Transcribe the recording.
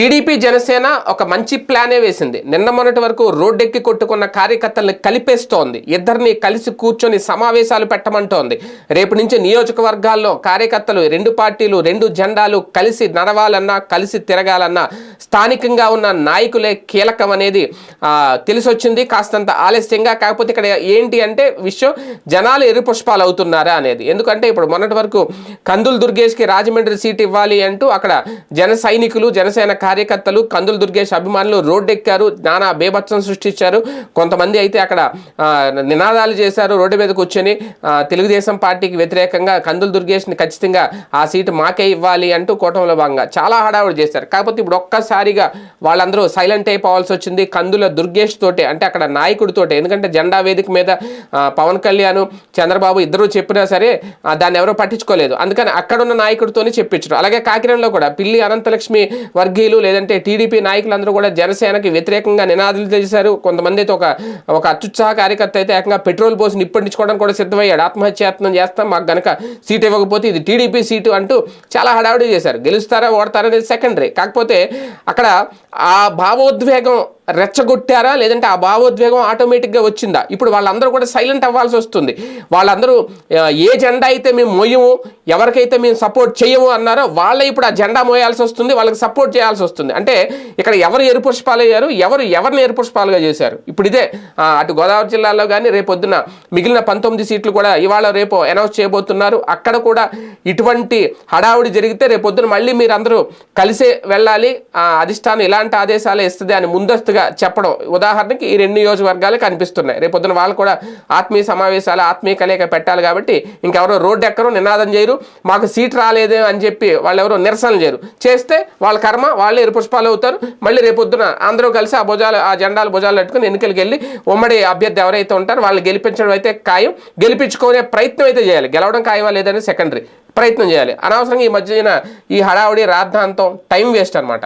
TDP Janasena ఒక మంచి ప్లానే వేసింది. నిన్న మొన్నటి వరకు రోడ్డెక్కి కొట్టుకున్న కార్యకర్తల్ని కలిపేస్తోంది. ఇద్దరిని కలిసి కూర్చొని సమావేశాలు పెట్టమంటోంది. రేపు నుంచి నియోజకవర్గాల్లో కార్యకర్తలు రెండు పార్టీలు రెండు జెండాలు కలిసి నడవాలన్నా కలిసి తిరగాలన్నా స్థానికంగా ఉన్న నాయకులే కీలకం అనేది తెలిసొచ్చింది. కాస్తంత ఆలస్యంగా. కాకపోతే ఇక్కడ ఏంటి అంటే విషయం జనాలు ఎరుపుష్పాలు అవుతున్నారా అనేది. ఎందుకంటే ఇప్పుడు మొన్నటి వరకు కందులు దుర్గేష్కి రాజమండ్రి సీట్ ఇవ్వాలి అంటూ అక్కడ జన సైనికులు జనసేన కార్యకర్తలు కందులు దుర్గేష్ అభిమానులు రోడ్డెక్కారు. నానా బేభత్సం సృష్టించారు. కొంతమంది అయితే అక్కడ నినాదాలు చేశారు రోడ్డు మీద కూర్చొని. తెలుగుదేశం పార్టీకి వ్యతిరేకంగా కందులు దుర్గేష్ని ఖచ్చితంగా ఆ సీటు మాకే ఇవ్వాలి అంటూ కూటమిలో భాగంగా చాలా హడావుడి చేశారు. కాకపోతే ఇప్పుడు ఒక్క ఒక్కసారిగా వాళ్ళందరూ సైలెంట్ అయిపోవాల్సి వచ్చింది కందుల దుర్గేష్ తోటే అంటే అక్కడ నాయకుడితోటే ఎందుకంటే జెండా వేదిక మీద పవన్ కళ్యాణ్ చంద్రబాబు ఇద్దరూ చెప్పినా సరే దాన్ని ఎవరో పట్టించుకోలేదు. అందుకని అక్కడున్న నాయకుడితోనే చెప్పించడం అలాగే కాకినాడలో కూడా పిల్లి అనంతలక్ష్మి వర్గీయులు లేదంటే టీడీపీ నాయకులందరూ కూడా జనసేనకి వ్యతిరేకంగా నినాదులు చేశారు. కొంతమంది అయితే ఒక ఒక అత్యుత్సాహ కార్యకర్త అయితే ఏకంగా పెట్రోల్ పోసి నిప్పండించుకోవడానికి కూడా సిద్ధమయ్యాడు. ఆత్మహత్యాత్నం చేస్తాం మాకు గనక సీట్ ఇవ్వకపోతే ఇది టీడీపీ సీటు అంటూ చాలా హడావుడి చేశారు. గెలుస్తారా ఓడతారా అనేది సెకండరీ కాకపోతే అక్కడ ఆ భావోద్వేగం రెచ్చగొట్టారా? లేదంటే ఆ భావోద్వేగం ఆటోమేటిక్గా వచ్చిందా? ఇప్పుడు వాళ్ళందరూ కూడా సైలెంట్ అవ్వాల్సి వస్తుంది. వాళ్ళందరూ ఏ జెండా అయితే మేము మోయము ఎవరికైతే మేము సపోర్ట్ చేయము అన్నారో వాళ్ళే ఇప్పుడు ఆ జెండా మోయాల్సి వస్తుంది వాళ్ళకి సపోర్ట్ చేయాల్సి వస్తుంది. అంటే ఇక్కడ ఎవరు ఎరుపుష్పాలు అయ్యారు ఎవరు ఎవరిని ఎరుపుష్పాలుగా చేశారు? ఇప్పుడు ఇదే అటు గోదావరి జిల్లాలో కానీ రేపొద్దున మిగిలిన పంతొమ్మిది సీట్లు కూడా ఇవాళ రేపు అనౌన్స్ చేయబోతున్నారు. అక్కడ కూడా ఇటువంటి హడావుడి జరిగితే రేపొద్దున మళ్ళీ మీరందరూ కలిసే వెళ్ళాలి. ఆ అధిష్టానం ఇలాంటి ఆదేశాలు ఇస్తుంది అని ముందస్తుగా చెప్పడం. ఉదాహరణకి ఈ రెండు నియోజకవర్గాలు కనిపిస్తున్నాయి. రేపొద్దున వాళ్ళు కూడా ఆత్మీయ సమావేశాలు ఆత్మీయ కలయిక పెట్టాలి కాబట్టి ఇంకెవరో రోడ్డు ఎక్కరు నినాదం చేయరు మాకు సీట్ రాలేదే అని చెప్పి వాళ్ళు ఎవరో నిరసనలు చేయరు. చేస్తే వాళ్ళ కర్మ వాళ్ళే పుష్పాలు అవుతారు. మళ్ళీ రేపొద్దున అందరూ కలిసి ఆ భుజాలు ఆ జెండాలు భుజాలు పెట్టుకుని ఎన్నికలకు వెళ్ళి ఉమ్మడి అభ్యర్థి ఎవరైతే ఉంటారో వాళ్ళు గెలిపించడం అయితే ఖాయం. గెలిపించుకునే ప్రయత్నం అయితే చేయాలి. గెలవడం ఖాయమా లేదని సెకండరీ ప్రయత్నం చేయాలి. అనవసరంగా ఈ మధ్యన ఈ హడావుడి రాద్ధాంతం టైం వేస్ట్ అనమాట